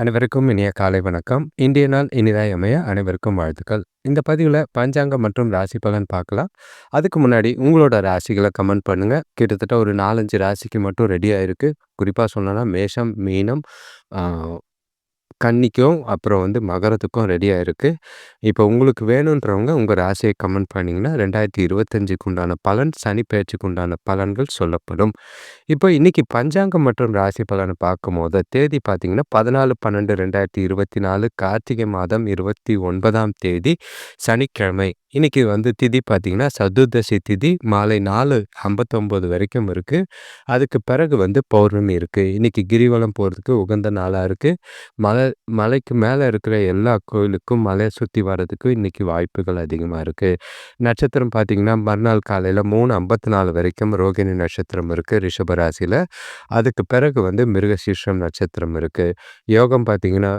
அனைவருக்கும் இனிய காலை வணக்கம். இந்திய நாள் இனிதாய் அமைய அனைவருக்கும் வாழ்த்துக்கள். இந்த பதிவில் பஞ்சாங்கம் மற்றும் ராசி பலன் பார்க்கலாம். அதுக்கு முன்னாடி உங்களோட ராசிகளை கமெண்ட் பண்ணுங்க. கிட்டத்தட்ட ஒரு நாலஞ்சு ராசிக்கு மட்டும் ரெடி ஆயிருக்கு குறிப்பாக சொல்லணும்னா மேஷம் மீனம் கன்னிக்கும் அப்புறம் வந்து மகரத்துக்கும் ரெடியாக இருக்குது இப்போ உங்களுக்கு வேணுன்றவங்க உங்கள் ராசியை கமெண்ட் பண்ணிங்கன்னா ரெண்டாயிரத்தி இருபத்தஞ்சுக்கு உண்டான பலன் சனி பயிற்சிக்கு உண்டான பலன்கள் சொல்லப்படும். இப்போ இன்றைக்கி பஞ்சாங்கம் மற்றும் ராசி பலனை பார்க்கும்போது தேதி பார்த்தீங்கன்னா பதினாலு பன்னெண்டு ரெண்டாயிரத்தி இருபத்தி நாலு கார்த்திகை மாதம் இருபத்தி ஒன்பதாம் தேதி சனிக்கிழமை. இன்னைக்கு வந்து திதி பார்த்திங்கன்னா சதுர்தசி திதி மாலை நாலு ஐம்பத்தொம்போது வரைக்கும் இருக்குது அதுக்கு பிறகு வந்து பௌர்ணமி இருக்குது இன்றைக்கி கிரிவலம் போகிறதுக்கு உகந்த நாளாக இருக்குது மலை மலைக்கு மேலே இருக்கிற எல்லா கோயிலுக்கும் மலையை சுற்றி வர்றதுக்கு இன்றைக்கி வாய்ப்புகள் அதிகமாக இருக்குது நட்சத்திரம் பார்த்திங்கன்னா மறுநாள் காலையில் மூணு ஐம்பத்தி நாலு வரைக்கும் ரோகிணி நட்சத்திரம் இருக்குது ரிஷபராசியில். அதுக்கு பிறகு வந்து மிருகசீர்ஷம் நட்சத்திரம் இருக்குது யோகம் பார்த்திங்கன்னா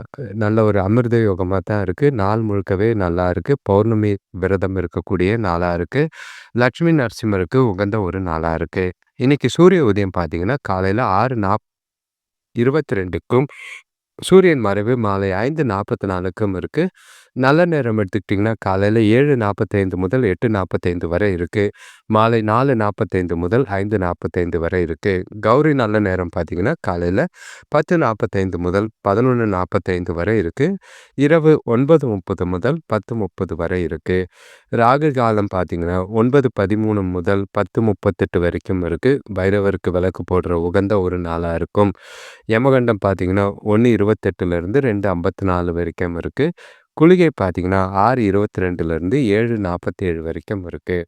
நல்ல ஒரு அமிர்த யோகமாக தான் இருக்குது நாள் முழுக்கவே நல்லா இருக்குது பௌர்ணமி விரதம் இருக்கக்கூடிய நாளாக இருக்குது லக்ஷ்மி நரசிம்மருக்கு உகந்த ஒரு நாளாக இருக்குது இன்றைக்கி சூரிய உதயம் பார்த்திங்கன்னா காலையில் ஆறு நாப் இருபத்தி ரெண்டுக்கும் சூரியன் மறைவு மாலை ஐந்து நாற்பத்தி நாலுக்கும் இருக்குது நல்ல நேரம் எடுத்துக்கிட்டிங்கன்னா காலையில் ஏழு நாற்பத்தைந்து முதல் எட்டு நாற்பத்தைந்து வரை இருக்குது மாலை நாலு நாற்பத்தைந்து முதல் ஐந்து நாற்பத்தைந்து வரை இருக்குது கௌரி நல்ல நேரம் பார்த்திங்கன்னா காலையில் பத்து நாற்பத்தைந்து முதல் பதினொன்று நாற்பத்தைந்து வரை இருக்குது இரவு ஒன்பது முப்பது முதல் பத்து முப்பது வரை இருக்குது ராகு காலம் பார்த்திங்கன்னா ஒன்பது பதிமூணு முதல் பத்து முப்பத்தெட்டு வரைக்கும் இருக்குது பைரவருக்கு விளக்கு போடுற உகந்த ஒரு நாளாக இருக்கும். யமகண்டம் பார்த்திங்கன்னா ஒன்று இருபத்தெட்டுலேருந்து ரெண்டு ஐம்பத்தி நாலு வரைக்கும் இருக்குது குளிகை பார்த்தீங்கன்னா ஆறு இருபத்தி ரெண்டுலேருந்து ஏழு நாற்பத்தி ஏழு வரைக்கும் இருக்குது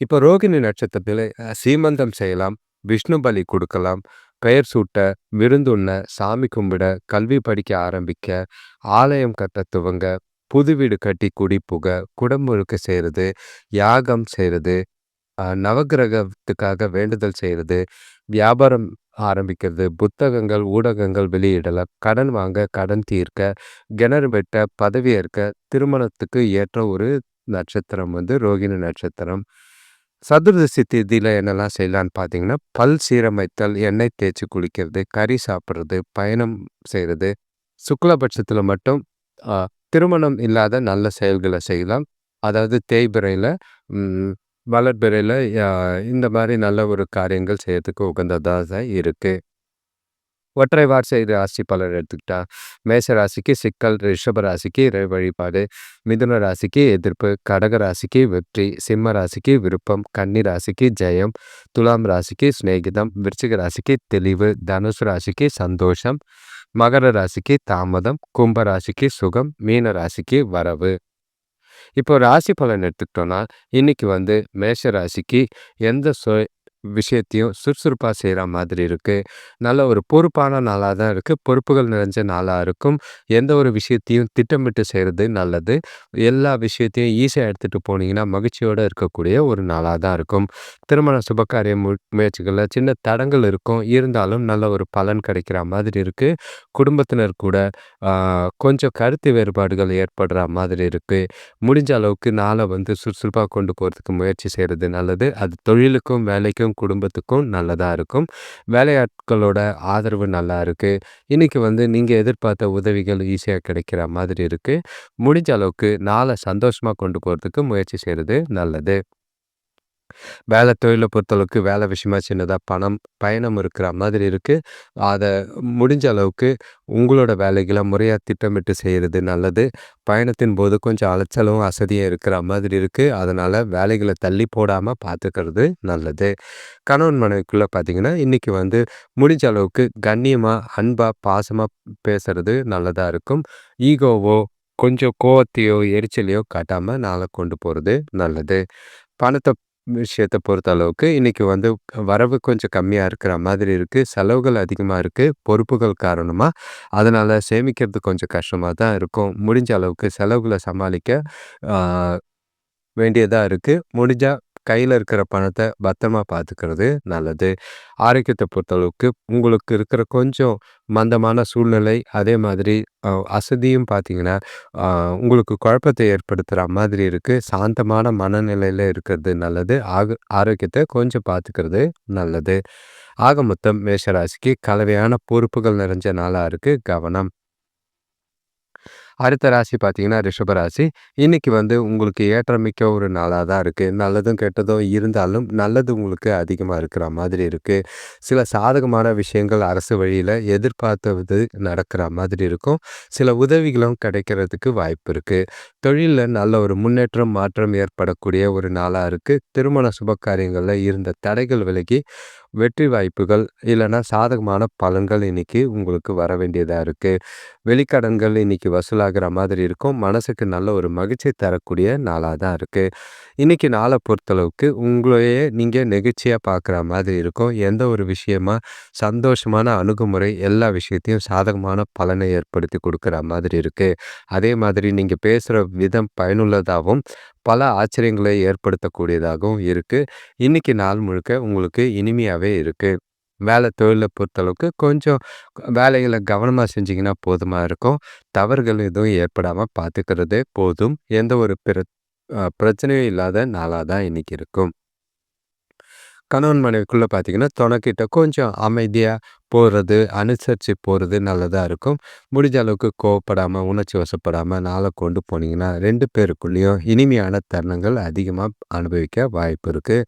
இப்போ ரோகிணி நட்சத்திரத்தில் சீமந்தம் செய்யலாம் விஷ்ணு பலி கொடுக்கலாம் பெயர் சூட்ட விருந்துண்ண சாமி கும்பிட கல்வி படிக்க ஆரம்பிக்க ஆலயம் கட்ட துவங்க புது வீடு கட்டி குடி புக குடமுழுக்க செய்கிறது யாகம் செய்கிறது நவகிரகத்துக்காக வேண்டுதல் செய்கிறது வியாபாரம் ஆரம்பிக்கிறது. புத்தகங்கள் ஊடகங்கள் வெளியிடலாம். கடன் வாங்க கடன் தீர்க்க கிணறு வெட்ட பதவி ஏற்க திருமணத்துக்கு ஏற்ற ஒரு நட்சத்திரம் வந்து ரோகிணி நட்சத்திரம். சதுர்தசி திதியில் என்னெல்லாம் செய்யலான்னு பார்த்தீங்கன்னா பல் சீரமைத்தல் எண்ணெய் தேய்ச்சி குளிக்கிறது கறி சாப்பிட்றது பயணம் செய்கிறது சுக்லபட்சத்தில் மட்டும் திருமணம் இல்லாத நல்ல செயல்களை செய்யலாம். அதாவது தேய்பிரையில் வளர்பிறையில் இந்த மாதிரி நல்ல ஒரு காரியங்கள் செய்யறதுக்கு உகந்ததாக தான் இருக்குது ஒற்றை வார்த்தை ராசி பலர் எடுத்துக்கிட்டா மேச ராசிக்கு சிக்கல் ரிஷப ராசிக்கு இறை வழிபாடு மிதுன ராசிக்கு எதிர்ப்பு கடக ராசிக்கு வெற்றி சிம்ம ராசிக்கு விருப்பம் கன்னி ராசிக்கு ஜெயம் துலாம் ராசிக்கு சிநேகிதம் விருச்சிக ராசிக்கு தெளிவு தனுசு ராசிக்கு சந்தோஷம் மகர ராசிக்கு தாமதம் கும்ப ராசிக்கு சுகம் மீன ராசிக்கு வரவு. இப்போ ராசி பலன் எடுத்துக்கிட்டோன்னா இன்னைக்கு வந்து மேஷ ராசிக்கு எந்த சொ விஷயத்தையும் சுறுசுறுப்பாக செய்கிற மாதிரி இருக்குது நல்ல ஒரு பொறுப்பான நாளாக தான் இருக்குது பொறுப்புகள் நிறைஞ்ச நாளாக இருக்கும். எந்த ஒரு விஷயத்தையும் திட்டமிட்டு செய்கிறது நல்லது. எல்லா விஷயத்தையும் ஈஸியாக எடுத்துகிட்டு போனீங்கன்னா மகிழ்ச்சியோடு இருக்கக்கூடிய ஒரு நாளாக தான் இருக்கும். திருமண சுபகாரிய மு முயற்சிகளில் சின்ன தடங்கள் இருக்கும். இருந்தாலும் நல்ல ஒரு பலன் கிடைக்கிற மாதிரி இருக்குது குடும்பத்தினர் கூட கொஞ்சம் கருத்து வேறுபாடுகள் ஏற்படுற மாதிரி இருக்குது முடிஞ்ச அளவுக்கு நாளை வந்து சுறுசுறுப்பாக கொண்டு போகிறதுக்கு முயற்சி செய்கிறது நல்லது. அது தொழிலுக்கும் வேலைக்கும் உங்களுக்கும் குடும்பத்துக்கும் நல்லதாக இருக்கும். வேலையாட்களோட ஆதரவு நல்லா இருக்குது இன்றைக்கி வந்து நீங்கள் எதிர்பார்த்த உதவிகள் ஈஸியாக கிடைக்கிற மாதிரி இருக்குது முடிஞ்ச அளவுக்கு நாளை சந்தோஷமாக கொண்டு போகிறதுக்கு முயற்சி செய்கிறது நல்லது. வேலை தொழிலை பொறுத்தளவுக்கு வேலை விஷயமா சின்னதாக பணம் பயணம் இருக்கிற மாதிரி இருக்குது அதை முடிஞ்ச அளவுக்கு உங்களோட வேலைகளை முறையாக திட்டமிட்டு செய்கிறது நல்லது. பயணத்தின் போது கொஞ்சம் அலைச்சலும் அசதியும் இருக்கிற மாதிரி இருக்குது அதனால் வேலைகளை தள்ளி போடாமல் பார்த்துக்கிறது நல்லது. கணவன் மனைவிக்குள்ளே பார்த்திங்கன்னா இன்றைக்கி வந்து முடிஞ்ச அளவுக்கு கண்ணியமாக அன்பாக பாசமாக பேசுகிறது நல்லதாக இருக்கும். ஈகோவோ கொஞ்சம் கோவத்தையோ எரிச்சலையோ காட்டாமல் நாளை கொண்டு போகிறது நல்லது. பணத்தை விஷயத்த பொறுத்த அளவுக்கு இன்றைக்கி வந்து வரவு கொஞ்சம் கம்மியாக இருக்கிற மாதிரி இருக்குது செலவுகள் அதிகமாக இருக்குது பொறுப்புகள் காரணமாக அதனால் சேமிக்கிறது கொஞ்சம் கஷ்டமாக தான் இருக்கும். முடிஞ்ச அளவுக்கு செலவுகளை சமாளிக்க வேண்டியதாக இருக்குது முடிஞ்சால் கையில் இருக்கிற பணத்தை பத்திரமா பார்த்துக்கிறது நல்லது. ஆரோக்கியத்தை பொறுத்தளவுக்கு உங்களுக்கு இருக்கிற கொஞ்சம் மந்தமான சூழ்நிலை அதே மாதிரி அசதியும் பார்த்தீங்கன்னா உங்களுக்கு குழப்பத்தை ஏற்படுத்துகிற மாதிரி இருக்குது சாந்தமான மனநிலையில் இருக்கிறது நல்லது. ஆக ஆரோக்கியத்தை கொஞ்சம் பார்த்துக்கிறது நல்லது. ஆக மொத்தம் மேஷராசிக்கு கலவையான பொறுப்புகள் நிறைஞ்ச நாளாக இருக்குது கவனம். அடுத்த ராசி பார்த்தீங்கன்னா ரிஷபராசி. இன்னைக்கு வந்து உங்களுக்கு ஏற்றமிக்க ஒரு நாளாக தான் இருக்குது நல்லதும் கெட்டதும் இருந்தாலும் நல்லது உங்களுக்கு அதிகமாக இருக்கிற மாதிரி இருக்குது சில சாதகமான விஷயங்கள் அரசு வழியில் எதிர்பார்த்தது நடக்கிற மாதிரி இருக்கும். சில உதவிகளும் கிடைக்கிறதுக்கு வாய்ப்பு இருக்குது தொழிலில் நல்ல ஒரு முன்னேற்றம், மாற்றம் ஏற்படக்கூடிய ஒரு நாளாக இருக்குது திருமண சுப காரியங்களில் இருந்த தடைகள் விலகி வெற்றி வாய்ப்புகள் இல்லைன்னா சாதகமான பலன்கள் இன்னைக்கு உங்களுக்கு வர வேண்டியதாக இருக்குது வெளிக்கடன்கள் இன்னைக்கு வசூலாகிற மாதிரி இருக்கும். மனசுக்கு நல்ல ஒரு மகிழ்ச்சி தரக்கூடிய நாளாக தான் இருக்குது இன்றைக்கி நாளை பொறுத்தளவுக்கு உங்களையே நீங்கள் நெகிழ்ச்சியாக பார்க்குற மாதிரி இருக்கும். எந்த ஒரு விஷயமா சந்தோஷமான அணுகுமுறை எல்லா விஷயத்தையும் சாதகமான பலனை ஏற்படுத்தி கொடுக்குற மாதிரி இருக்குது அதே மாதிரி நீங்கள் பேசுகிற விதம் பயனுள்ளதாகவும் பல ஆச்சரியங்களை ஏற்படுத்தக்கூடியதாகவும் இருக்குது இன்றைக்கி நாள் முழுக்க உங்களுக்கு இனிமையாகவே இருக்குது வேலை தொழிலை பொறுத்தளவுக்கு கொஞ்சம் வேலைகளை கவனமாக செஞ்சிங்கன்னா போதுமாக இருக்கும். தவறுகள் எதுவும் ஏற்படாமல் பார்த்துக்கிறதே போதும். எந்த ஒரு பிர பிரச்சனையும் இல்லாத நாளாக தான் இன்றைக்கி இருக்கும். கணவன் மனைவிக்குள்ளே பார்த்தீங்கன்னா, துணக்கிட்ட கொஞ்சம் அமைதியாக போகிறது அனுசரித்து போகிறது நல்லதாக இருக்கும். முடிஞ்ச அளவுக்கு கோவப்படாமல் உணர்ச்சி வசப்படாமல் நாளை கொண்டு போனீங்கன்னா, ரெண்டு பேருக்குள்ளேயும் இனிமையான தருணங்கள் அதிகமாக அனுபவிக்க வாய்ப்பு இருக்குது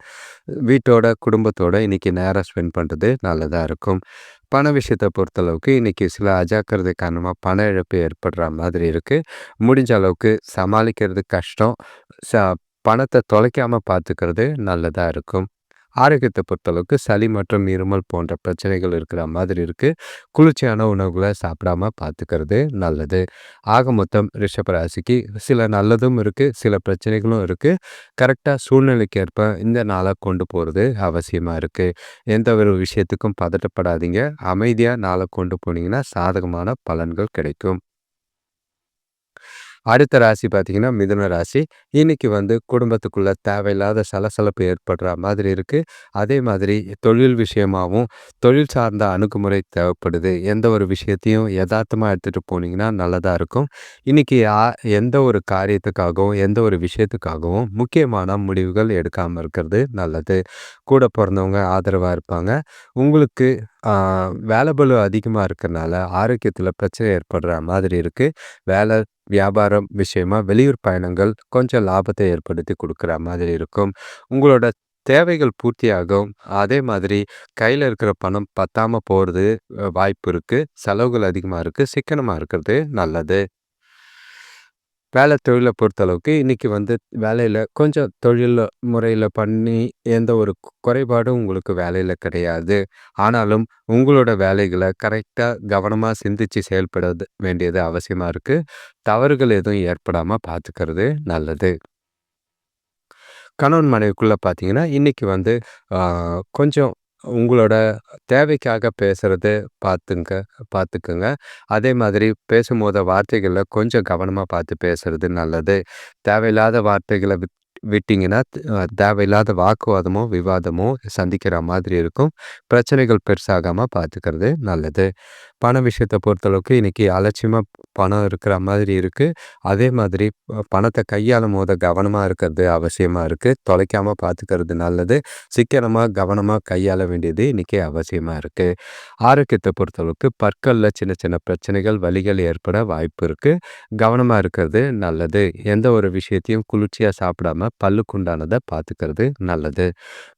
வீட்டோட, குடும்பத்தோட இன்னைக்கு நேரம் ஸ்பெண்ட் பண்ணுறது நல்லதாக இருக்கும். பண விஷயத்தை பொறுத்தளவுக்கு இன்றைக்கி சில அஜாக்கிரதை காரணமாக பண இழப்பு ஏற்படுற மாதிரி இருக்குது முடிஞ்ச அளவுக்கு சமாளிக்கிறது கஷ்டம். ச பணத்தை தொலைக்காமல் பார்த்துக்கிறது நல்லதாக இருக்கும். ஆரோக்கியத்தை பொறுத்தளவுக்கு சளி மற்றும் இருமல் போன்ற பிரச்சனைகள் இருக்கிற மாதிரி இருக்குது குளிர்ச்சியான உணவுகளை சாப்பிடாம பார்த்துக்கிறது நல்லது. ஆக மொத்தம் ரிஷபராசிக்கு சில நல்லதும் இருக்குது சில பிரச்சனைகளும் இருக்குது கரெக்டாக சூழ்நிலைக்கு ஏற்ப இந்த நாளை கொண்டு போகிறது அவசியமாக இருக்குது எந்த ஒரு விஷயத்துக்கும் பதட்டப்படாதீங்க. அமைதியாக நாளை கொண்டு போனீங்கன்னா சாதகமான பலன்கள் கிடைக்கும். அடுத்த ராசி பார்த்தீங்கன்னா, மிதுன ராசி. இன்னைக்கு வந்து குடும்பத்துக்குள்ளே தேவையில்லாத சலசலப்பு ஏற்படுற மாதிரி இருக்குது அதே மாதிரி தொழில் விஷயமாகவும் தொழில் சார்ந்த அணுகுமுறை தேவைப்படுது. எந்த ஒரு விஷயத்தையும் யதார்த்தமாக எடுத்துகிட்டு போனீங்கன்னா நல்லதாக இருக்கும். இன்றைக்கி எந்த ஒரு காரியத்துக்காகவும், எந்த ஒரு விஷயத்துக்காகவும் முக்கியமான முடிவுகள் எடுக்காமல் இருக்கிறது நல்லது. கூட பிறந்தவங்க ஆதரவாக இருப்பாங்க. உங்களுக்கு வேலை பலு அதிகமாக இருக்கிறனால ஆரோக்கியத்தில் பிரச்சனை ஏற்படுற மாதிரி இருக்குது வேலை, வியாபாரம் விஷயமா வெளியூர் பயணங்கள் கொஞ்சம் லாபத்தை ஏற்படுத்தி கொடுக்குற மாதிரி இருக்கும். உங்களோட தேவைகள் பூர்த்தியாகும். அதே மாதிரி கையில் இருக்கிற பணம் பத்தாமல் போகிறது வாய்ப்பு இருக்குது செலவுகள் அதிகமாக இருக்குது சிக்கனமாக இருக்கிறது நல்லது. வேலை தொழிலை பொறுத்தளவுக்கு இன்றைக்கி வந்து வேலையில் கொஞ்சம் தொழில் முறையில் பண்ணி எந்த ஒரு குறைபாடும் உங்களுக்கு வேலையில் கிடையாது. ஆனாலும் உங்களோட வேலைகளை கரெக்டாக கவனமாக சிந்தித்து செயல்படுவது வேண்டியது அவசியமாக இருக்குது தவறுகள் எதுவும் ஏற்படாமல் பார்த்துக்கிறது நல்லது. கணவன் மனைவிக்குள்ளே பார்த்தீங்கன்னா, இன்றைக்கி வந்து கொஞ்சம் உங்களோட தேவைக்காக பேசுகிறது பார்த்துங்க பார்த்துக்குங்க அதே மாதிரி பேசும்போது வார்த்தைகளில் கொஞ்சம் கவனமாக பார்த்து பேசுறது நல்லது. தேவையில்லாத வார்த்தைகளை விட் விட்டிங்கன்னா தேவையில்லாத வாக்குவாதமோ, விவாதமோ சந்திக்கிற மாதிரி இருக்கும். பிரச்சனைகள் பெருசாகாமல் பார்த்துக்கிறது நல்லது. பண விஷயத்தை பொறுத்தளவுக்கு இன்றைக்கி அலட்சியமாக பணம் இருக்கிற மாதிரி இருக்குது அதே மாதிரி பணத்தை கையாளும் போது கவனமாக இருக்கிறது அவசியமாக இருக்குது தொலைக்காமல் பார்த்துக்கிறது நல்லது. சீக்கிரமாக கவனமாக கையாள வேண்டியது இன்றைக்கி அவசியமாக இருக்குது ஆரோக்கியத்தை பொறுத்தளவுக்கு பற்களில் சின்ன சின்ன பிரச்சனைகள், வலிகள் ஏற்பட வாய்ப்பு இருக்குது கவனமாக இருக்கிறது நல்லது. எந்த ஒரு விஷயத்தையும் குளிர்ச்சியாக சாப்பிடாம பல்லுக்குண்டானதை பார்த்துக்கிறது நல்லது.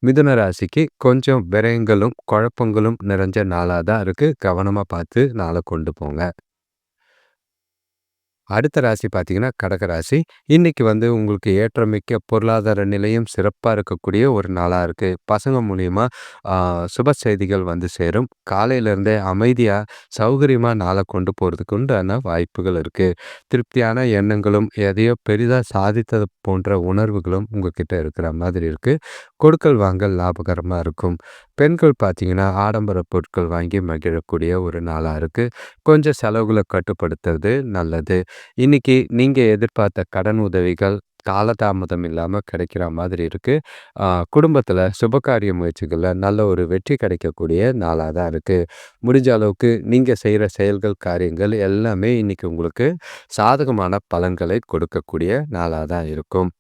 மிதுன ராசிக்கு கொஞ்சம் விரயங்களும், குழப்பங்களும் நிறைஞ்ச நாளாக தான் இருக்குது கவனமாக பார்த்து நாளை கொண்டு போங்க. அடுத்த ராசி பார்த்தீங்கன்னா, கடக ராசி. இன்னைக்கு வந்து உங்களுக்கு ஏற்றமிக்க பொருளாதார நிலையும் சிறப்பாக இருக்கக்கூடிய ஒரு நாளாக இருக்குது பசங்க மூலியமாக சுப செய்திகள் வந்து சேரும். காலையிலேருந்தே அமைதியாக சௌகரியமாக நாளை கொண்டு போகிறதுக்கு உண்டான வாய்ப்புகள் இருக்குது திருப்தியான எண்ணங்களும், எதையோ பெரிதாக சாதித்தது போன்ற உணர்வுகளும் உங்ககிட்ட இருக்கிற மாதிரி இருக்குது கொடுக்கல் வாங்கல் லாபகரமாக இருக்கும். பெண்கள் பார்த்தீங்கன்னா, ஆடம்பர பொருட்கள் வாங்கி மகிழக்கூடிய ஒரு நாளாக இருக்குது கொஞ்சம் செலவுகளை கட்டுப்படுத்துறது நல்லது. இன்னைக்கு நீங்கள் எதிர்பார்த்த கடன் உதவிகள் காலதாமதம் இல்லாமல் கிடைக்கிற மாதிரி இருக்குது குடும்பத்தில் சுபகாரிய முயற்சிகளில் நல்ல ஒரு வெற்றி கிடைக்கக்கூடிய நாளாக தான் இருக்குது முடிஞ்ச அளவுக்கு நீங்கள் செய்கிற செயல்கள், காரியங்கள் எல்லாமே இன்றைக்கி உங்களுக்கு சாதகமான பலன்களை கொடுக்கக்கூடிய நாளாக தான் இருக்கும்.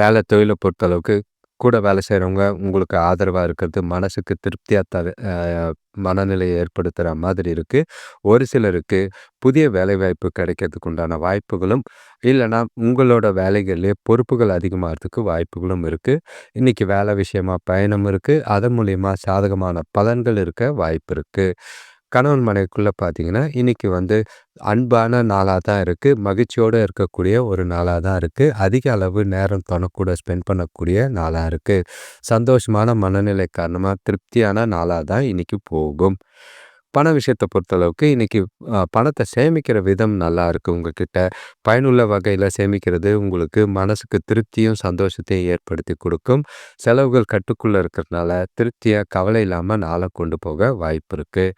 வேலை தொழிலை பொறுத்தளவுக்கு கூட வேலை செய்கிறவங்க உங்களுக்கு ஆதரவாக இருக்கிறது மனசுக்கு திருப்தியாக தர மனநிலையை ஏற்படுத்துகிற மாதிரி இருக்குது ஒரு சிலருக்கு புதிய வேலைவாய்ப்பு கிடைக்கிறதுக்கு உண்டான வாய்ப்புகளும் இல்லைன்னா உங்களோட வேலைகள்லேயே பொறுப்புகள் அதிகமாகிறதுக்கு வாய்ப்புகளும் இருக்குது இன்றைக்கி வேலை விஷயமா பயணம் இருக்குது அதன் மூலிமா சாதகமான பலன்கள் இருக்க வாய்ப்பு இருக்குது கணவன் மனைவிக்குள்ளே பார்த்தீங்கன்னா இன்றைக்கி வந்து அன்பான நாளாக தான் இருக்குது மகிழ்ச்சியோடு இருக்கக்கூடிய ஒரு நாளாக தான் இருக்குது அதிக அளவு நேரம் தனக்கூட ஸ்பெண்ட் பண்ணக்கூடிய நாளாக இருக்குது சந்தோஷமான மனநிலை காரணமாக திருப்தியான நாளாக தான் இன்றைக்கி போகும். பண விஷயத்தை பொறுத்தளவுக்கு இன்றைக்கி பணத்தை சேமிக்கிற விதம் நல்லா இருக்குது உங்ககிட்ட. பயனுள்ள வகையில் சேமிக்கிறது உங்களுக்கு மனசுக்கு திருப்தியும் சந்தோஷத்தையும் ஏற்படுத்தி கொடுக்கும். செலவுகள் கட்டுக்குள்ளே இருக்கிறதுனால திருப்தியாக கவலை இல்லாமல் நாளை கொண்டு போக வாய்ப்பு இருக்குது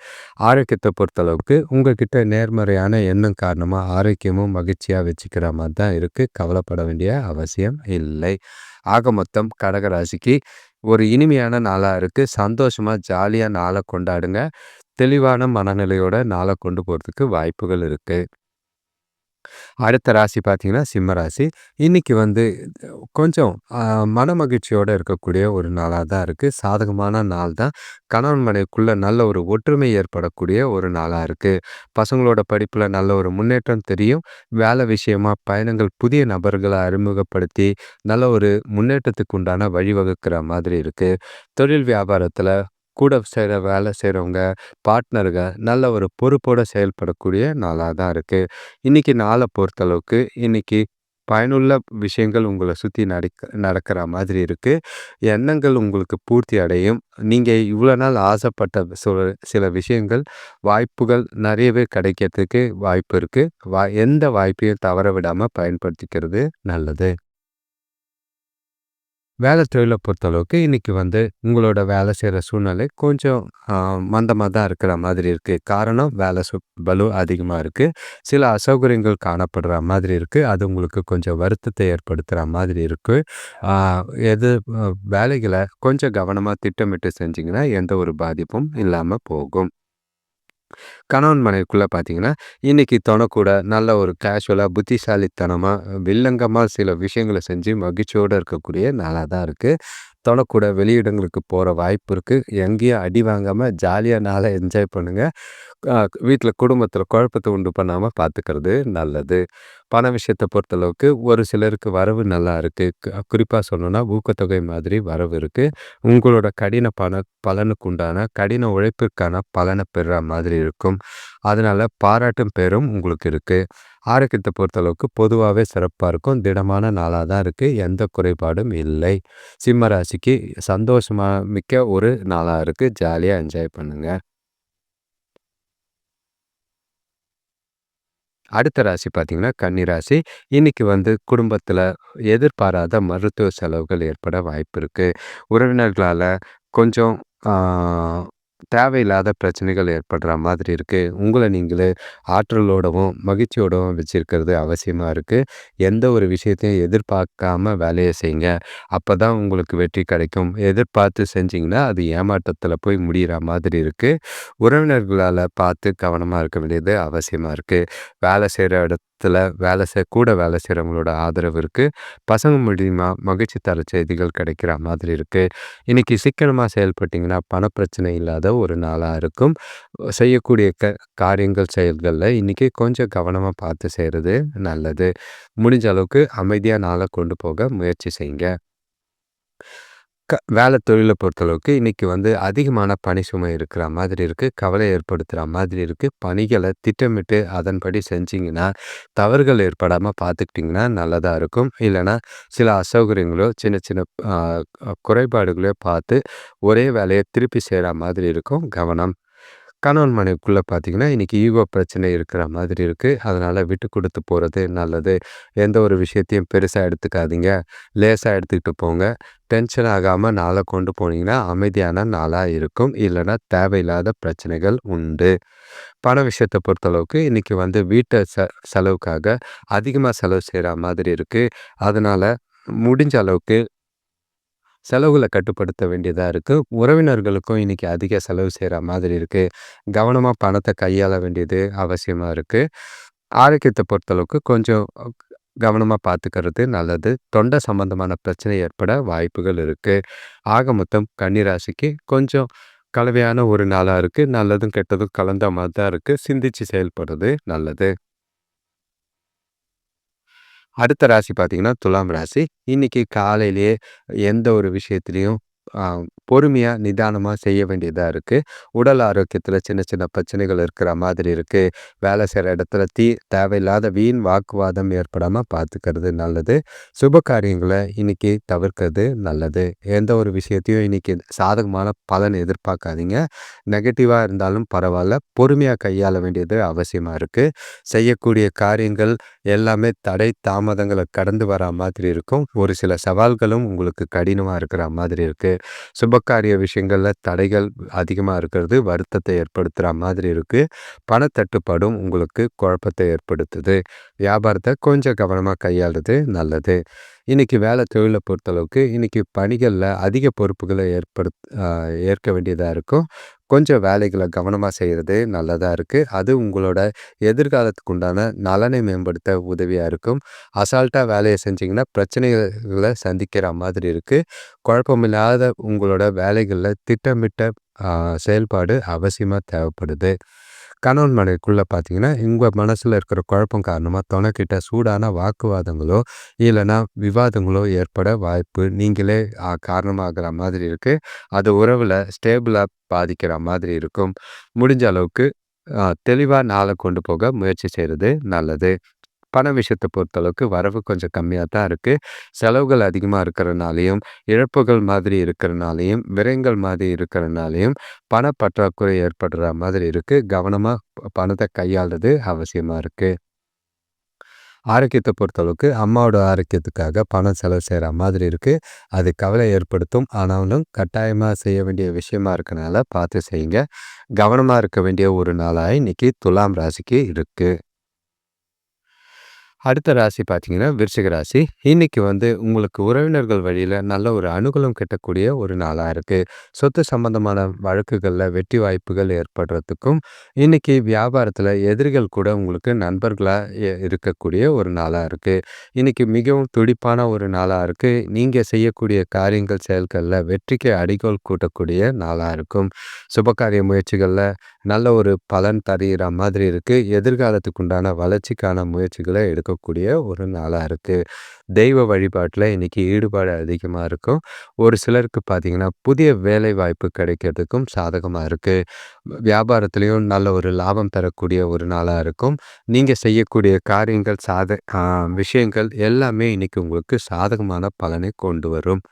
ஆரோக்கியத்தை பொறுத்தளவுக்கு உங்ககிட்ட நேர்மறையான எண்ணம் காரணமாக ஆரோக்கியமும் மகிழ்ச்சியாக வச்சுக்கிற மாதிரி தான் இருக்குது கவலைப்பட வேண்டிய அவசியம் இல்லை. ஆக மொத்தம் கடகராசிக்கு ஒரு இனிமையான நாளாக இருக்குது சந்தோஷமாக ஜாலியாக நாளை கொண்டாடுங்க. தெளிவான மனநிலையோட நாளை கொண்டு போகிறதுக்கு வாய்ப்புகள் இருக்குது அடுத்த ராசி பார்த்தீங்கன்னா சிம்ம ராசி. இன்றைக்கி வந்து கொஞ்சம் மன மகிழ்ச்சியோடு இருக்கக்கூடிய ஒரு நாளாக தான் இருக்குது சாதகமான நாள் தான். கணவன் மனைவிக்குள்ளே நல்ல ஒரு ஒற்றுமை ஏற்படக்கூடிய ஒரு நாளாக இருக்குது பசங்களோட படிப்பில் நல்ல ஒரு முன்னேற்றம் தெரியும். வேலை விஷயமாக பயணங்கள் புதிய நபர்களை அறிமுகப்படுத்தி நல்ல ஒரு முன்னேற்றத்துக்கு உண்டான வழிவகுக்கிற மாதிரி இருக்குது தொழில் வியாபாரத்தில் கூட செய்கிற வேலை செய்கிறவங்க பார்ட்னருங்க நல்ல ஒரு பொறுப்போடு செயல்படக்கூடிய நாளாக தான் இருக்குது இன்றைக்கி நாளை பொறுத்தளவுக்கு இன்றைக்கி பயனுள்ள விஷயங்கள் உங்களை சுற்றி நடக்க நடக்கிற மாதிரி இருக்குது எண்ணங்கள் உங்களுக்கு பூர்த்தி அடையும். நீங்கள் இவ்வளோ நாள் ஆசைப்பட்ட சில சில விஷயங்கள் வாய்ப்புகள் நிறையவே கிடைக்கிறதுக்கு வாய்ப்பு இருக்குது வா எந்த வாய்ப்பையும் தவற விடாமல் பயன்படுத்திக்கிறது நல்லது. வேலை தொழிலை பொறுத்தளவுக்கு இன்றைக்கி வந்து உங்களோட வேலை செய்கிற சூழ்நிலை கொஞ்சம் மந்தமாக தான் இருக்கிற மாதிரி இருக்குது காரணம் வேலை சு பலு அதிகமாக இருக்குது சில அசௌகரியங்கள் காணப்படுற மாதிரி இருக்குது அது உங்களுக்கு கொஞ்சம் வருத்தத்தை ஏற்படுத்துகிற மாதிரி இருக்குது எது வேலைகளை கொஞ்சம் கவனமாக திட்டமிட்டு செஞ்சிங்கன்னா எந்த ஒரு பாதிப்பும் இல்லாமல் போகும். கணவன் மனைவிக்குள்ளே பார்த்தீங்கன்னா இன்றைக்கி தொணக்கூட நல்ல ஒரு கேஷுவலாக புத்திசாலித்தனமாக வில்லங்கமாக சில விஷயங்களை செஞ்சு மகிழ்ச்சியோடு இருக்கக்கூடிய நாளாக தான் இருக்குது தொணக்கூட வெளியிடங்களுக்கு போகிற வாய்ப்பு இருக்குது எங்கேயும் அடி வாங்காமல் ஜாலியாக நாளை என்ஜாய் பண்ணுங்கள் வீட்டில் குடும்பத்தில் குழப்பத்தை உண்டு பண்ணாமல் பார்த்துக்கிறது நல்லது. பண விஷயத்தை பொறுத்தளவுக்கு ஒரு சிலருக்கு வரவு நல்லா இருக்குது குறிப்பாக சொல்லணும்னா ஊக்கத்தொகை மாதிரி வரவு இருக்குது உங்களோட கடின பண பலனுக்கு உண்டான கடின உழைப்பிற்கான பலனை பெறுற மாதிரி இருக்கும். அதனால் பாராட்டும் பேரும் உங்களுக்கு இருக்குது ஆரோக்கியத்தை பொறுத்தளவுக்கு பொதுவாகவே சிறப்பாக இருக்கும். திடமான நாளாக தான் இருக்குது எந்த குறைபாடும் இல்லை. சிம்ம ராசிக்கு சந்தோஷமாக மிக்க ஒரு நாளாக இருக்குது ஜாலியாக என்ஜாய் பண்ணுங்கள் அடுத்த ராசி பார்த்தீங்கன்னா கன்னி ராசி. இன்றைக்கி வந்து குடும்பத்தில் எதிர்பாராத மருத்துவ செலவுகள் ஏற்பட வாய்ப்பு இருக்குது உறவினர்களால் கொஞ்சம் தேவையில்லாத பிரச்சனைகள் ஏற்படுற மாதிரி இருக்குது உங்களை நீங்களே ஆற்றலோடவும் மகிழ்ச்சியோடவும் வச்சுருக்கிறது அவசியமாக இருக்குது எந்த ஒரு விஷயத்தையும் எதிர்பார்க்காம வேலையை செய்யுங்க அப்போ தான் உங்களுக்கு வெற்றி கிடைக்கும். எதிர்பார்த்து செஞ்சிங்கன்னா அது ஏமாற்றத்தில் போய் முடிகிற மாதிரி இருக்குது உறவினர்களால் பார்த்து கவனமாக இருக்க வேண்டியது அவசியமாக இருக்குது வேலை செய்கிற இடத்துல வேலை செய் கூட வேலை செய்கிறவங்களோட ஆதரவு இருக்குது பசங்க மூலிமா மகிழ்ச்சி தர செய்திகள் கிடைக்கிற மாதிரி இருக்குது இன்றைக்கி சிக்கனமாக செயல்பட்டிங்கன்னா பணப்பிரச்சனை இல்லாத ஒரு நாளாக இருக்கும். செய்யக்கூடிய க காரியங்கள் செயல்களில் இன்றைக்கி கொஞ்சம் கவனமாக பார்த்து செய்கிறது நல்லது. முடிஞ்ச அளவுக்கு அமைதியாக நாளை கொண்டு போக முயற்சி செய்யுங்க. க வேலை தொழிலை பொறுத்தளவுக்கு இன்றைக்கி வந்து அதிகமான பணி சுமை இருக்கிற மாதிரி இருக்குது கவலை ஏற்படுத்துகிற மாதிரி இருக்குது பணிகளை திட்டமிட்டு அதன்படி செஞ்சிங்கன்னா தவறுகள் ஏற்படாமல் பார்த்துக்கிட்டிங்கன்னா நல்லதாக இருக்கும். இல்லைன்னா சில அசௌகரியங்களோ சின்ன சின்ன குறைபாடுகளோ பார்த்து ஒரே வேலையை திருப்பி செய்கிற மாதிரி இருக்கும். கவனம். கணவன் மனைவிக்குள்ளே பார்த்தீங்கன்னா இன்றைக்கி ஈகோ பிரச்சனை இருக்கிற மாதிரி இருக்குது அதனால் விட்டு கொடுத்து போகிறது நல்லது. எந்த ஒரு விஷயத்தையும் பெருசாக எடுத்துக்காதீங்க. லேசாக எடுத்துக்கிட்டு போங்க. டென்ஷன் ஆகாமல் நாளை கொண்டு போனீங்கன்னா அமைதியான நாளாக இருக்கும். இல்லைன்னா தேவையில்லாத பிரச்சனைகள் உண்டு. பண விஷயத்தை பொறுத்தளவுக்கு இன்றைக்கி வந்து வீட்டை ச செலவுக்காக அதிகமாக செலவு செய்கிற மாதிரி இருக்குது அதனால் முடிஞ்ச அளவுக்கு செலவுகளை கட்டுப்படுத்த வேண்டியதாக இருக்குது உறவினர்களுக்கும் இன்றைக்கி அதிக செலவு செய்கிற மாதிரி இருக்குது கவனமாக பணத்தை கையாள வேண்டியது அவசியமாக இருக்குது ஆரோக்கியத்தை பொறுத்தளவுக்கு கொஞ்சம் கவனமாக பார்த்துக்கிறது நல்லது. தொண்டை சம்பந்தமான பிரச்சனை ஏற்பட வாய்ப்புகள் இருக்குது ஆக மொத்தம் கன்னிராசிக்கு கொஞ்சம் கலவையான ஒரு நாளாக இருக்குது நல்லதும், கெட்டதும் கலந்த மாதிரி தான் இருக்குது சிந்திச்சு செயல்படுறது நல்லது. அடுத்த ராசி பார்த்தீங்கன்னா, துலாம் ராசி. இன்னைக்கு காலையிலேயே எந்த ஒரு விஷயத்துலேயும் பொறுமையாக நிதானமாக செய்ய வேண்டியதாக இருக்குது உடல் ஆரோக்கியத்தில் சின்ன சின்ன பிரச்சனைகள் இருக்கிற மாதிரி இருக்குது வேலை செய்கிற இடத்துல தீ தேவையில்லாத வீண் வாக்குவாதம் ஏற்படாமல் பார்த்துக்கிறது நல்லது. சுப காரியங்களை இன்னைக்கு தவிர்க்கிறது நல்லது. எந்த ஒரு விஷயத்தையும் இன்னைக்கு சாதகமான பலன் எதிர்பார்க்காதீங்க. நெகட்டிவாக இருந்தாலும் பரவாயில்ல பொறுமையாக கையாள வேண்டியது அவசியமாக இருக்குது செய்யக்கூடிய காரியங்கள் எல்லாமே தடை, தாமதங்களை கடந்து வரா மாதிரி இருக்கும். ஒரு சில சவால்களும் உங்களுக்கு கடினமாக இருக்கிற மாதிரி இருக்குது சுபகாரிய விஷயங்களில் தடைகள் அதிகமாக இருக்கிறது வருத்தத்தை ஏற்படுத்துகிற மாதிரி இருக்குது பணத்தட்டுப்பாடும் உங்களுக்கு குழப்பத்தை ஏற்படுத்துது. வியாபாரத்தை கொஞ்சம் கவனமாக கையாளுறது நல்லது. இன்றைக்கி வேலை தொழிலை பொறுத்தளவுக்கு, இன்றைக்கி பணிகளில் அதிக பொறுப்புகளை ஏற்படுத் ஏற்க வேண்டியதாக இருக்கும். கொஞ்சம் வேலைகளை கவனமாக செய்கிறது நல்லதாக இருக்குது அது உங்களோட எதிர்காலத்துக்கு உண்டான நலனை மேம்படுத்த உதவியாக இருக்கும். அசால்ட்டாக வேலையை செஞ்சிங்கன்னா பிரச்சனைகளை சந்திக்கிற மாதிரி இருக்குது குழப்பமில்லாத உங்களோட வேலைகளில் திட்டமிட்ட செயல்பாடு அவசியமாக தேவைப்படுது. கணவன் மனைவிக்குள்ள பார்த்தீங்கன்னா, உங்க மனசுல இருக்கிற குழப்பம் காரணமா துணைக்கிட்ட சூடான வாக்குவாதங்களோ, இல்லைன்னா விவாதங்களோ ஏற்பட வாய்ப்பு நீங்களே காரணமாகிற மாதிரி இருக்கு. அது உறவுல ஸ்டேபிளா பாதிக்கிற மாதிரி இருக்கும். முடிஞ்ச அளவுக்கு தெளிவாக நாளை கொண்டு போக முயற்சி செய்கிறது நல்லது. பண விஷயத்தை பொறுத்தளவுக்கு வரவு கொஞ்சம் கம்மியாக தான் இருக்குது செலவுகள் அதிகமாக இருக்கிறனாலையும் இழப்புகள் மாதிரி இருக்கிறனாலையும் விரயங்கள் மாதிரி இருக்கிறனாலையும் பணப்பற்றாக்குறை ஏற்படுற மாதிரி இருக்குது கவனமாக பணத்தை கையாளுறது அவசியமாக இருக்குது ஆரோக்கியத்தை பொறுத்தளவுக்கு அம்மாவோட ஆரோக்கியத்துக்காக பணம் செலவு செய்கிற மாதிரி இருக்குது அது கவலை ஏற்படுத்தும். ஆனாலும் கட்டாயமாக செய்ய வேண்டிய விஷயமா இருக்கனால பார்த்து செய்யுங்க. கவனமாக இருக்க வேண்டிய ஒரு நாளாக இன்னைக்கு துலாம் ராசிக்கு இருக்குது அடுத்த ராசி பார்த்தீங்கன்னா, விருச்சிக ராசி. இன்னைக்கு வந்து உங்களுக்கு உறவினர்கள் வழியில் நல்ல ஒரு அனுகூலம் கிட்டக்கூடிய ஒரு நாளாக இருக்குது சொத்து சம்பந்தமான வழக்குகளில் வெற்றி வாய்ப்புகள் ஏற்படுறதுக்கும், இன்னைக்கு வியாபாரத்தில் எதிரிகள் கூட உங்களுக்கு நண்பர்களாக இருக்கக்கூடிய ஒரு நாளாக இருக்குது இன்னைக்கு மிகவும் துடிப்பான ஒரு நாளாக இருக்குது நீங்கள் செய்யக்கூடிய காரியங்கள், செயல்களில் வெற்றிக்கு அடிகோல் கூட்டக்கூடிய நாளாக இருக்கும். சுபகாரிய முயற்சிகளில் நல்ல ஒரு பலன் தருகிற மாதிரி இருக்குது எதிர்காலத்துக்குண்டான வளர்ச்சிக்கான முயற்சிகளை எடுக்க இருக்கக்கூடிய ஒரு நாளாக இருக்குது தெய்வ வழிபாட்டில் இன்றைக்கி ஈடுபாடு அதிகமாக இருக்கும். ஒரு சிலருக்கு பார்த்தீங்கன்னா, புதிய வேலை வாய்ப்பு கிடைக்கிறதுக்கும் சாதகமாக இருக்குது வியாபாரத்துலேயும் நல்ல ஒரு லாபம் தரக்கூடிய ஒரு நாளாக இருக்கும். நீங்கள் செய்யக்கூடிய காரியங்கள், சாத விஷயங்கள் எல்லாமே இன்றைக்கி உங்களுக்கு சாதகமான பலனை கொண்டு வரும்.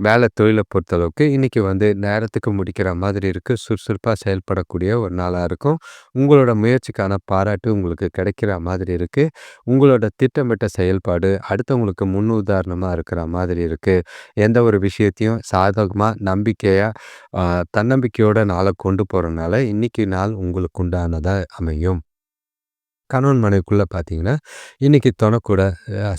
வேலை தொழிலை பொறுத்தளவுக்கு இன்றைக்கி வந்து நேரத்துக்கு முடிக்கிற மாதிரி இருக்குது சுறுசுறுப்பாக செயல்படக்கூடிய ஒரு நாளாக இருக்கும். உங்களோட முயற்சிக்கான பாராட்டு உங்களுக்கு கிடைக்கிற மாதிரி இருக்குது உங்களோட திட்டமிட்ட செயல்பாடு அடுத்தவங்களுக்கு முன் உதாரணமாக இருக்கிற மாதிரி இருக்குது எந்த ஒரு விஷயத்தையும் சாதகமாக நம்பிக்கையாக தன்னம்பிக்கையோடு தன்னம்பிக்கையோட கொண்டு போகிறனால இன்றைக்கி நாள் உங்களுக்கு உண்டானதாக அமையும். கணவன் மனைவிக்குள்ளே பார்த்தீங்கன்னா, இன்னைக்கு தொணக்கூட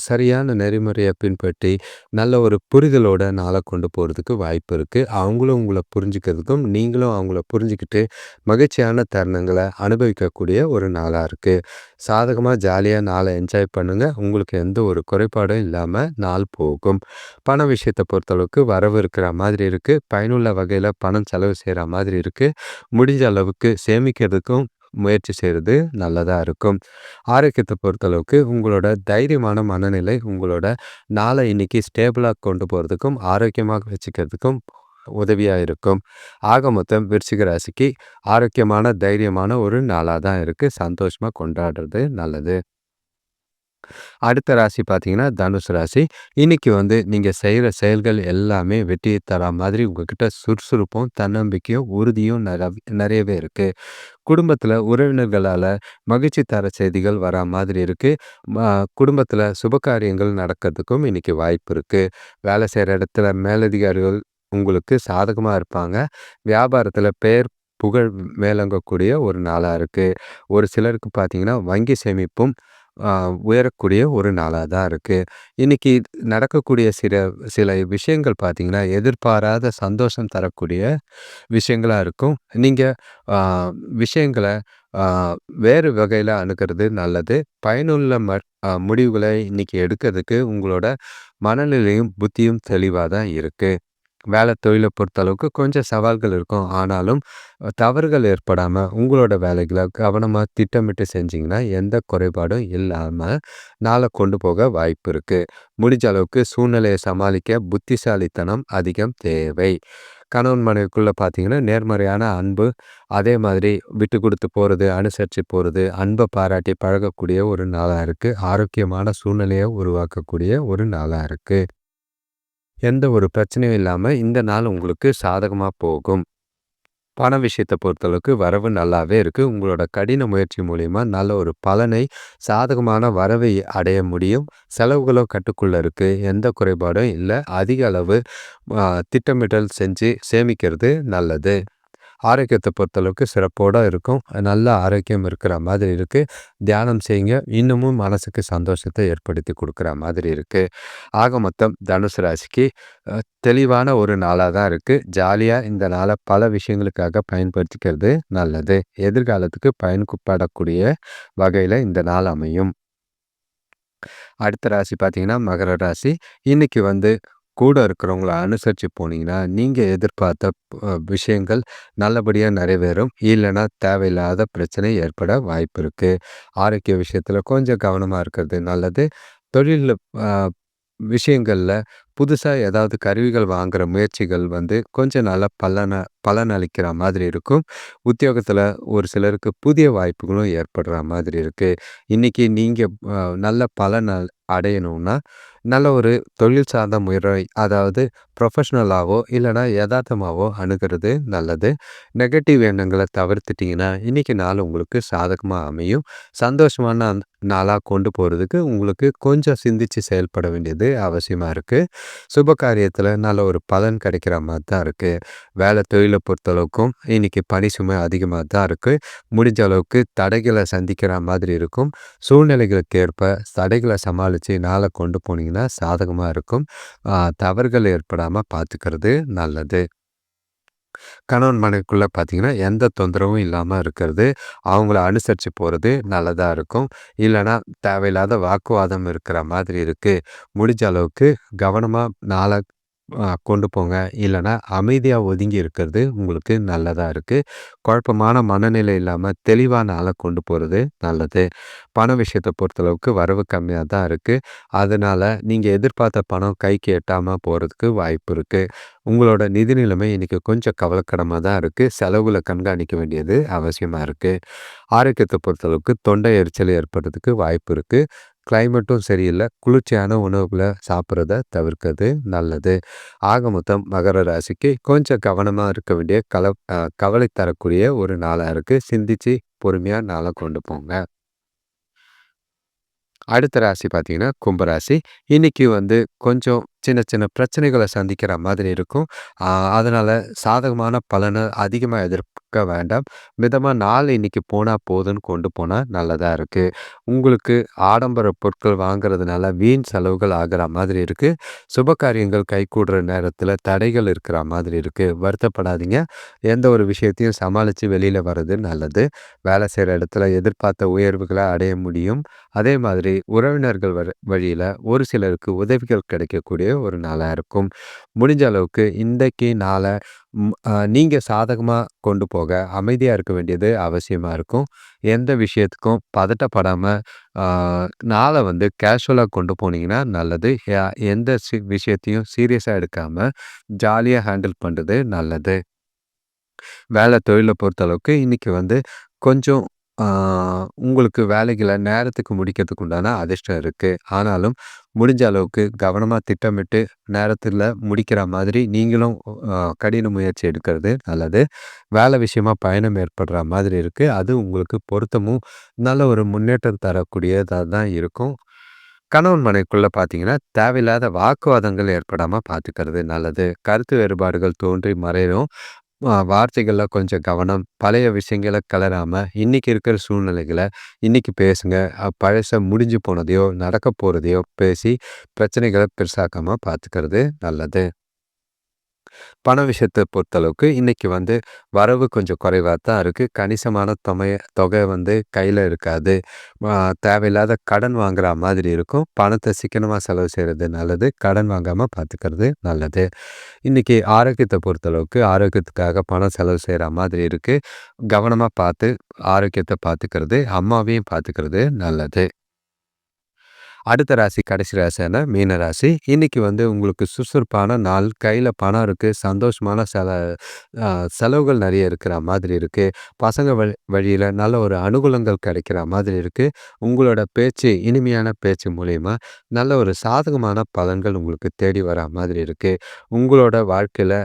சரியான நெறிமுறையை பின்பற்றி, நல்ல ஒரு புரிதலோட நாளை கொண்டு போகிறதுக்கு வாய்ப்பு இருக்குது அவங்களும் உங்களை புரிஞ்சுக்கிறதுக்கும், நீங்களும் அவங்கள புரிஞ்சுக்கிட்டு, மகிழ்ச்சியான தருணங்களை அனுபவிக்கக்கூடிய ஒரு நாளாக இருக்குது சாதகமாக ஜாலியாக நாளை என்ஜாய் பண்ணுங்கள் உங்களுக்கு எந்த ஒரு குறைபாடும் இல்லாமல் நாள் போகும். பண விஷயத்தை பொறுத்தளவுக்கு வரவு இருக்கிற மாதிரி இருக்குது பயனுள்ள வகையில் பணம் செலவு செய்கிற மாதிரி இருக்குது முடிஞ்ச அளவுக்கு சேமிக்கிறதுக்கும் முயற்சி செய்கிறது நல்லதாக இருக்கும். ஆரோக்கியத்தை பொறுத்தளவுக்கு உங்களோட தைரியமான மனநிலை உங்களோட நாளை இன்னைக்கு ஸ்டேபிளாக கொண்டு போகிறதுக்கும் ஆரோக்கியமாக வச்சுக்கிறதுக்கும் உதவியாக இருக்கும். ஆக மொத்தம் விருச்சிக ராசிக்கு ஆரோக்கியமான, தைரியமான ஒரு நாளாக தான் இருக்குது சந்தோஷமாக கொண்டாடுறது நல்லது. அடுத்த ராசி பார்த்தீங்கன்னா, தனுசு ராசி. இன்னைக்கு வந்து நீங்கள் செய்கிற செயல்கள் எல்லாமே வெற்றியை தர மாதிரி உங்ககிட்ட சுறுசுறுப்பும், தன்னம்பிக்கையும், உறுதியும் நிற நிறையவே இருக்குது குடும்பத்தில் உறவினர்களால் மகிழ்ச்சி தர செய்திகள் வரா மாதிரி இருக்குது குடும்பத்தில் சுபகாரியங்கள் நடக்கிறதுக்கும் இன்னைக்கு வாய்ப்பு இருக்குது வேலை செய்கிற இடத்துல மேலதிகாரிகள் உங்களுக்கு சாதகமாக இருப்பாங்க. வியாபாரத்தில் பெயர், புகழ் மேலங்கக்கூடிய ஒரு நாளாக இருக்குது ஒரு சிலருக்கு பார்த்தீங்கன்னா, வங்கி சேமிப்பும், உயரக்கூடிய ஒரு நாளாக தான் இருக்குது இன்னைக்கு நடக்கக்கூடிய சில சில விஷயங்கள் பார்த்தீங்கன்னா, எதிர்பாராத சந்தோஷம் தரக்கூடிய விஷயங்களாக இருக்கும். நீங்கள் விஷயங்களை விஷயங்கள வேறு வகையில் அணுகிறது நல்லது. பயனுள்ள ம முடிவுகளை இன்றைக்கி எடுக்கிறதுக்கு உங்களோட மனநிலையும், புத்தியும் தெளிவாக தான் இருக்குது வேலை தொழிலை பொறுத்தளவுக்கு கொஞ்சம் சவால்கள் இருக்கும். ஆனாலும் தவறுகள் ஏற்படாமல் உங்களோட வேலைகளை கவனமாக திட்டமிட்டு செஞ்சிங்கன்னா எந்த குறைபாடும் இல்லாமல் நாளை கொண்டு போக வாய்ப்பு இருக்குது முடிஞ்ச அளவுக்கு சூழ்நிலையை சமாளிக்க புத்திசாலித்தனம் அதிகம் தேவை. கணவன் மனைவிக்குள்ளே பார்த்தீங்கன்னா, நேர்மறையான அன்பு, அதே மாதிரி விட்டு கொடுத்து போகிறது அனுசரித்து போகிறது அன்பை பாராட்டி பழகக்கூடிய ஒரு நாளாக இருக்குது ஆரோக்கியமான சூழ்நிலையை உருவாக்கக்கூடிய ஒரு நாளாக இருக்குது எந்த ஒரு பிரச்சனையும் இல்லாமல் இந்த நாள் உங்களுக்கு சாதகமாக போகும். பண விஷயத்தை பொறுத்தளவுக்கு வரவு நல்லாவே இருக்குது உங்களோட கடின முயற்சி மூலிமா நல்ல ஒரு பலனை, சாதகமான வரவை அடைய முடியும். செலவுகளும் கட்டுக்குள்ள இருக்குது எந்த குறைபாடும் இல்லை அதிக அளவு திட்டமிடல் செஞ்சு சேமிக்கிறது நல்லது. ஆரோக்கியத்தை பொறுத்தளவுக்கு சிறப்போடு இருக்கும். நல்ல ஆரோக்கியம் இருக்கிற மாதிரி இருக்குது தியானம் செய்யுங்க. இன்னமும் மனசுக்கு சந்தோஷத்தை ஏற்படுத்தி கொடுக்குற மாதிரி இருக்குது ஆக மொத்தம் தனுசு ராசிக்கு தெளிவான ஒரு நாளாக தான் இருக்குது ஜாலியாக இந்த நாளை பல விஷயங்களுக்காக பயன்படுத்திக்கிறது நல்லது. எதிர்காலத்துக்கு பயன்படக்கூடிய வகையில் இந்த நாள் அமையும். அடுத்த ராசி பார்த்தீங்கன்னா, மகர ராசி. இன்னைக்கு வந்து கூட இருக்கிறவங்கள அனுசரித்து போனீங்கன்னா, நீங்க எதிர்பார்த்த அ விஷயங்கள் நல்லபடியா நிறைவேறும். இல்லன்னா தேவையில்லாத பிரச்சனை ஏற்பட வாய்ப்பு இருக்குது ஆரோக்கிய விஷயத்துல கொஞ்சம் கவனமா இருக்கிறது நல்லது. தொழில்ல அ விஷயங்கள்ல புதுசா ஏதாவது கருவிகள் வாங்குற முயற்சிகள் வந்து கொஞ்சம் நல்ல பலன பலனளிக்கிற மாதிரி இருக்கும். உத்தியோகத்துல ஒரு சிலருக்கு புதிய வாய்ப்புகளும் ஏற்படுற மாதிரி இருக்கு. இன்னைக்கு நீங்க அ நல்ல பலன் அடையணும்னா, நல்ல ஒரு தொழில் சார்ந்த முறை அதாவது ப்ரொஃபஷ்னலாகவோ இல்லைனா யதார்த்தமாகவோ அணுகிறது நல்லது. நெகட்டிவ் எண்ணங்களை தவிர்த்துட்டிங்கன்னா இன்றைக்கி நாள் உங்களுக்கு சாதகமாக அமையும். சந்தோஷமான நாளாக கொண்டு போகிறதுக்கு உங்களுக்கு கொஞ்சம் சிந்திச்சு செயல்பட வேண்டியது அவசியமாக இருக்குது சுப காரியத்தில் நல்ல ஒரு பலன் கிடைக்கிற மாதிரி தான் இருக்குது வேலை தொழிலை பொறுத்தளவுக்கும் இன்றைக்கி பணி சுமை அதிகமாக தான் இருக்குது முடிஞ்ச அளவுக்கு தடைகளை சந்திக்கிற மாதிரி இருக்கும். சூழ்நிலைகளுக்கு ஏற்ப தடைகளை சமாளித்து நாளை கொண்டு போனீங்கன்னா சாதகமாக இருக்கும். தவறுகள் ஏற்படாமல் பார்த்துக்கிறது நல்லது. கணவன் மனைவிக்குள்ள பார்த்தீங்கன்னா, எந்த தொந்தரவும் இல்லாமல் இருக்கிறது. அவங்கள அனுசரித்து போகிறது நல்லதாக இருக்கும். இல்லைனா தேவையில்லாத வாக்குவாதம் இருக்கிற மாதிரி இருக்குது முடிஞ்ச அளவுக்கு கவனமாக நாளை கொண்டு போங்க. இல்லைன்னா அமைதியா ஒதுங்கி இருக்கிறது உங்களுக்கு நல்லதா இருக்கு. குழப்பமான மனநிலை இல்லாம தெளிவான நாள கொண்டு போறது நல்லது. பண விஷயத்த பொறுத்தளவுக்கு வரவு கம்மியா தான் இருக்கு. அதனால நீங்க எதிர்பார்த்த பணம் கைக்கு எட்டாம போறதுக்கு வாய்ப்பு இருக்கு. உங்களோட நிதி நிலைமை இன்னைக்கு கொஞ்சம் கவலைக்கிடமா தான் இருக்கு. செலவுகள கண்காணிக்க வேண்டியது அவசியமா இருக்கு. ஆரோக்கியத்த பொறுத்தளவுக்கு தொண்டை எரிச்சல் ஏற்படுறதுக்கு வாய்ப்பு இருக்கு. கிளைமேட்டும் சரியில்லை குளிர்ச்சியான உணவுகளை சாப்பிட்றத தவிர்க்கிறது நல்லது. ஆக மொத்தம் மகர ராசிக்கு கொஞ்சம் கவனமாக இருக்க வேண்டிய கல கவலை தரக்கூடிய ஒரு நாளாக இருக்குது சிந்திச்சு பொறுமையாக நாளை கொண்டு போங்க. அடுத்த ராசி பார்த்தீங்கன்னா, கும்பராசி. இன்னைக்கு வந்து கொஞ்சம் சின்ன சின்ன பிரச்சனைகளை சந்திக்கிற மாதிரி இருக்கும். அதனால் சாதகமான பலனை அதிகமாக எதிர்க்க வேண்டாம். மிதமாக நாள் இன்றைக்கி போனால் போதுன்னு கொண்டு போனால் நல்லதாக இருக்குது உங்களுக்கு ஆடம்பர பொருட்கள் வாங்குறதுனால வீண் செலவுகள் ஆகிற மாதிரி இருக்குது சுப காரியங்கள் கைகூடுற நேரத்தில் தடைகள் இருக்கிற மாதிரி இருக்குது வருத்தப்படாதீங்க. எந்த ஒரு விஷயத்தையும் சமாளித்து வெளியில் வர்றது நல்லது. வேலை செய்கிற இடத்துல எதிர்பார்த்த உயர்வுகளை அடைய முடியும். அதே மாதிரி உறவினர்கள் வழியில் ஒரு சிலருக்கு உதவிகள் கிடைக்கக்கூடிய ஒரு நாளாக இருக்கும். முடிஞ்ச அளவுக்கு இன்றைக்கு நாளை நீங்கள் சாதகமாக கொண்டு போக அமைதியாக இருக்க வேண்டியது அவசியமாக இருக்கும். எந்த விஷயத்துக்கும் பதட்டப்படாமல் நாளை வந்து கேஷுவலாக கொண்டு போனீங்கன்னா நல்லது. எந்த சி விஷயத்தையும் சீரியஸாக எடுக்காமல் ஜாலியாக ஹேண்டில் பண்ணுறது நல்லது. வேலை தொழிலை பொறுத்தளவுக்கு இன்றைக்கி வந்து கொஞ்சம் உங்களுக்கு வேலைகளை நேரத்துக்கு முடிக்கிறதுக்கு உண்டான அதிர்ஷ்டம் இருக்குது ஆனாலும் முடிஞ்ச அளவுக்கு கவனமாக திட்டமிட்டு நேரத்தில் முடிக்கிற மாதிரி நீங்களும் கடின முயற்சி எடுக்கிறது நல்லது. வேலை விஷயமா பயணம் ஏற்படுற மாதிரி இருக்குது அது உங்களுக்கு பொருத்தமும், நல்ல ஒரு முன்னேற்றம் தரக்கூடியதாக தான் இருக்கும். கணவன் மனைக்குள்ளே பார்த்தீங்கன்னா, தேவையில்லாத வாக்குவாதங்கள் ஏற்படாமல் பார்த்துக்கிறது நல்லது. கருத்து வேறுபாடுகள் தோன்றி மறையும். வார்த்தைகளில் கொஞ்சம் கவனம். பழைய விஷயங்களை கலராமல் இன்றைக்கி இருக்கிற சூழ்நிலைகளை இன்றைக்கி பேசுங்க. பழச முடிஞ்சு போனதையோ, நடக்க போகிறதையோ பேசி பிரச்சனைகளை பெருசாக்காமல் பார்த்துக்கிறது நல்லது. பண விஷயத்தை பொறுத்தளவுக்கு இன்றைக்கி வந்து வரவு கொஞ்சம் குறைவாக தான் இருக்குது கணிசமான தொமைய தொகை வந்து கையில் இருக்காது. தேவையில்லாத கடன் வாங்குகிற மாதிரி இருக்கும். பணத்தை சிக்கனமாக செலவு செய்கிறது நல்லது. கடன் வாங்காமல் பார்த்துக்கிறது நல்லது. இன்றைக்கி ஆரோக்கியத்தை பொறுத்தளவுக்கு ஆரோக்கியத்துக்காக பணம் செலவு செய்கிற மாதிரி இருக்குது கவனமாக பார்த்து ஆரோக்கியத்தை பார்த்துக்கிறது, அம்மாவையும் பார்த்துக்கிறது நல்லது. அடுத்த ராசி கடைசி ராசியான மீன ராசி. இன்னைக்கு வந்து உங்களுக்கு சுறுசுறுப்பான நாள். கையில் பணம் இருக்குது சந்தோஷமான செல செலவுகள் நிறைய இருக்கிற மாதிரி இருக்குது பசங்க வழி வழியில் நல்ல ஒரு அனுகூலங்கள் கிடைக்கிற மாதிரி இருக்குது உங்களோட பேச்சு இனிமையான பேச்சு மூலயமா நல்ல ஒரு சாதகமான பலன்கள் உங்களுக்கு தேடி வர மாதிரி இருக்குது உங்களோட வாழ்க்கையில்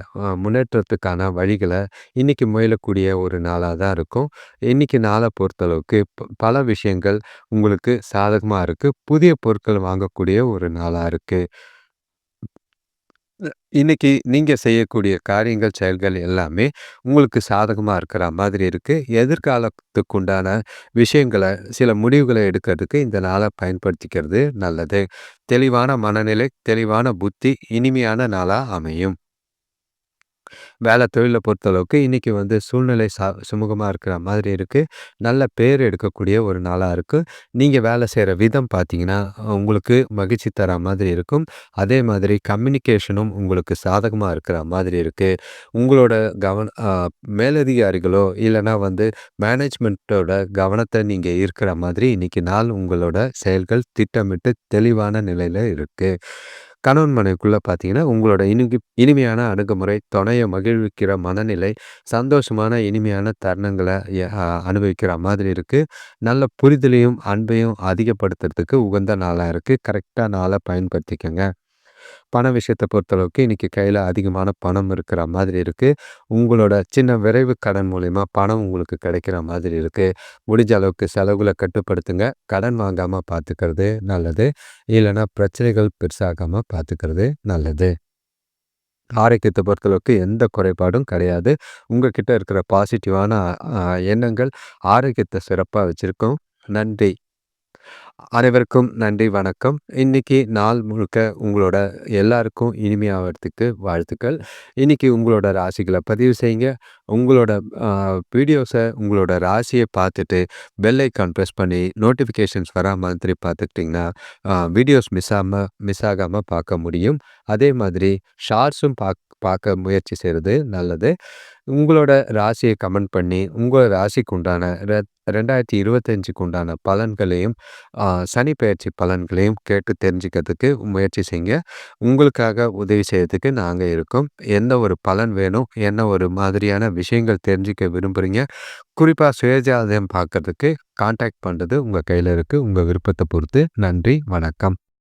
முன்னேற்றத்துக்கான வழிகளை இன்னைக்கு முயலக்கூடிய ஒரு நாளாக தான் இருக்கும். இன்னைக்கு நாளை பொறுத்தளவுக்கு பல விஷயங்கள் உங்களுக்கு சாதகமாக இருக்குது புதிய பொருட்கள் வாங்கக்கூடிய ஒரு நாளாக இருக்குது இன்னைக்கு நீங்கள் செய்யக்கூடிய காரியங்கள், செயல்கள் எல்லாமே உங்களுக்கு சாதகமாக இருக்கிற மாதிரி இருக்குது எதிர்காலத்துக்கு உண்டான சில முடிவுகளை எடுக்கிறதுக்கு இந்த நாளை பயன்படுத்திக்கிறது நல்லது. தெளிவான மனநிலை, தெளிவான புத்தி, இனிமையான நாளாக அமையும். வேலை தொழிலை பொறுத்தளவுக்கு இன்றைக்கி வந்து சூழ்நிலை சா சுமூகமாக இருக்கிற மாதிரி இருக்குது நல்ல பேர் எடுக்கக்கூடிய ஒரு நாளாக இருக்குது நீங்கள் வேலை செய்கிற விதம் பார்த்தீங்கன்னா, உங்களுக்கு மகிழ்ச்சி தர மாதிரி இருக்கும். அதே மாதிரி கம்யூனிகேஷனும் உங்களுக்கு சாதகமாக இருக்கிற மாதிரி இருக்குது உங்களோட கவன மேலதிகாரிகளோ, இல்லைனா வந்து மேனேஜ்மெண்ட்டோட கவனத்தை நீங்கள் இருக்கிற மாதிரி இன்னைக்கு நாள் உங்களோட செயல்கள் திட்டமிட்டு தெளிவான நிலையில் இருக்குது கணவன் மனைவிக்குள்ளே பார்த்தீங்கன்னா, உங்களோட இனிக்கு இனிமையான அணுகுமுறை, துணையை மகிழ்விக்கிற மனநிலை, சந்தோஷமான இனிமையான தருணங்களை அனுபவிக்கிற மாதிரி இருக்குது நல்ல புரிதலையும், அன்பையும் அதிகப்படுத்துறதுக்கு உகந்த நாளாக இருக்குது கரெக்டாக நாளை பயன்படுத்திக்கங்க. பண விஷயத்தை பொறுத்தளவுக்கு இன்னைக்கு கையில் அதிகமான பணம் இருக்கிற மாதிரி இருக்குது உங்களோட சின்ன விரைவு கடன் மூலிமா பணம் உங்களுக்கு கிடைக்கிற மாதிரி இருக்குது முடிஞ்ச அளவுக்கு செலவுகளை கட்டுப்படுத்துங்க. கடன் வாங்காமல் பார்த்துக்கிறது நல்லது. இல்லைன்னா பிரச்சனைகள் பெருசாகாமல் பார்த்துக்கிறது நல்லது. ஆரோக்கியத்தை பொறுத்தளவுக்கு எந்த குறைபாடும் கிடையாது. உங்ககிட்ட இருக்கிற பாசிட்டிவான எண்ணங்கள் ஆரோக்கியத்தை சிறப்பாக வச்சுருக்கோம் நன்றி. அனைவருக்கும் நன்றி, வணக்கம். இன்னைக்கு நாள் முழுக்க உங்களோட எல்லாருக்கும் இனிமையாகிறதுக்கு வாழ்த்துக்கள். இன்னைக்கு உங்களோட ராசிகளை பதிவு செய்யுங்க. உங்களோட வீடியோஸை உங்களோட ராசியை பார்த்துட்டு பெல் ஐகான் பண்ணி நோட்டிஃபிகேஷன்ஸ் வரா மாதிரி பார்த்துக்கிட்டிங்கன்னா வீடியோஸ் மிஸ் ஆம மிஸ் ஆகாமல் பார்க்க முடியும். அதே மாதிரி ஷார்ட்ஸும் பார்க்க பார்க்க முயற்சி செய்கிறது நல்லது. உங்களோட ராசியை கமெண்ட் பண்ணி, உங்கள் ராசிக்கு உண்டான ரெண்டாயிரத்தி இருபத்தஞ்சுக்கு உண்டான பலன்களையும், சனி பயிற்சி பலன்களையும் கேட்டு தெரிஞ்சுக்கிறதுக்கு முயற்சி செய்யுங்க. உங்களுக்காக உதவி செய்யறதுக்கு நாங்கள் இருக்கோம். எந்த ஒரு பலன் வேணும், என்ன ஒரு மாதிரியான விஷயங்கள் தெரிஞ்சுக்க விரும்புகிறீங்க குறிப்பாக சுயஜாதகம் பார்க்கறதுக்கு கான்டாக்ட் பண்ணுறது உங்கள் கையில் இருக்குது உங்கள் விருப்பத்தை பொறுத்து. நன்றி, வணக்கம்.